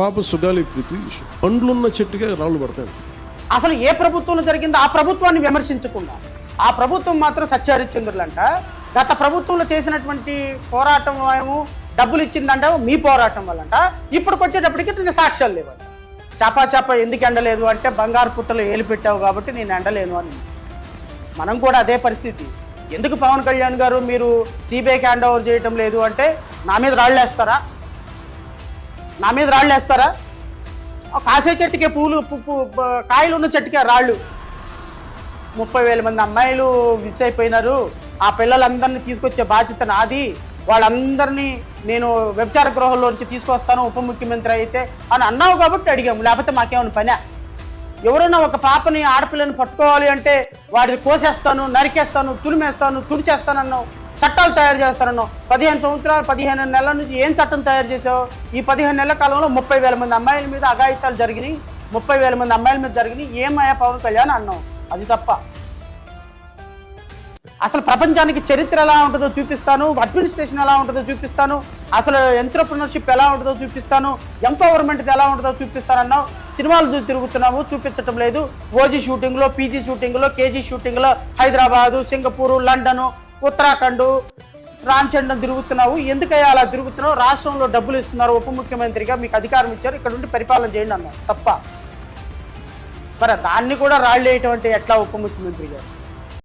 పాప సుగాలి ప్రీతి పండ్లున్న చెట్టుగా రాళ్ళు పడతాయి. అసలు ఏ ప్రభుత్వంలో జరిగిందో ఆ ప్రభుత్వాన్ని విమర్శించకుండా ఆ ప్రభుత్వం మాత్రం సత్యహరిశ్చంద్రులంట. గత ప్రభుత్వంలో చేసినటువంటి పోరాటం ఏమో డబ్బులు ఇచ్చిందంట మీ పోరాటం వల్లంట. ఇప్పటికి వచ్చేటప్పటికి నేను సాక్ష్యాలు లేవంట. చాపా చాప ఎందుకు ఎండలేదు అంటే బంగారు పుట్టలు ఏలు పెట్టావు కాబట్టి నేను ఎండలేను అని. మనం కూడా అదే పరిస్థితి. ఎందుకు పవన్ కళ్యాణ్ గారు మీరు సిబిఐకి హ్యాండ్ ఓవర్ చేయటం లేదు అంటే నా మీద రాళ్ళు వేస్తారా? నా మీద రాళ్ళు వేస్తారా? కాసే చెట్టుకే పూలు పు- కాయలు ఉన్న చెట్టుకే రాళ్ళు. ముప్పై వేల మంది అమ్మాయిలు మిస్ అయిపోయినారు. ఆ పిల్లలందరినీ తీసుకొచ్చే బాధ్యత నాది. వాళ్ళందరినీ నేను వ్యభిచార గృహంలోంచి తీసుకొస్తాను ఉప ముఖ్యమంత్రి అయితే అని అన్నావు కాబట్టి అడిగాము. లేకపోతే మాకేమైనా పనే? ఎవరైనా ఒక పాపని ఆడపిల్లని పట్టుకోవాలి అంటే వాడిని కోసేస్తాను నరికేస్తాను తురిమేస్తాను తుడిచేస్తానన్నావు. చట్టాలు తయారు చేస్తానన్నావు పదిహేను సంవత్సరాలు పదిహేను నెలల నుంచి ఏం చట్టం తయారు చేసావు ఈ పదిహేను నెలల కాలంలో ముప్పై వేల మంది అమ్మాయిల మీద అఘాయితాలు జరిగినాయి. ముప్పై వేల మంది అమ్మాయిల మీద జరిగినాయి. ఏమయ్యా పవన్ కళ్యాణ్ అన్నావు? అది తప్ప. అసలు ప్రపంచానికి చరిత్ర ఎలా ఉంటుందో చూపిస్తాను. అడ్మినిస్ట్రేషన్ ఎలా ఉంటుందో చూపిస్తాను. అసలు ఎంటర్ప్రినర్షిప్ ఎలా ఉంటుందో చూపిస్తాను. ఎంపవర్మెంట్ ఎలా ఉంటుందో చూపిస్తానన్నావు సినిమాలు చూ- తిరుగుతున్నాము. చూపించటం లేదు. ఓజీ షూటింగ్లో పీజీ షూటింగ్లో కేజీ షూటింగ్లో హైదరాబాదు సింగపూరు లండను ఉత్తరాఖండ్ రామచంద్రం తిరుగుతున్నావు. ఎందుకయ్యా అలా తిరుగుతున్నావు? రాష్ట్రంలో డబ్బులు ఇస్తున్నారు ఉప ముఖ్యమంత్రిగా మీకు అధికారం ఇచ్చారు ఇక్కడ ఉండి పరిపాలన చేయండి అన్నారు. తప్ప. మరి దాన్ని కూడా రాళ్ళు వేయటం అంటే ఎట్లా ఉప ముఖ్యమంత్రి గారు?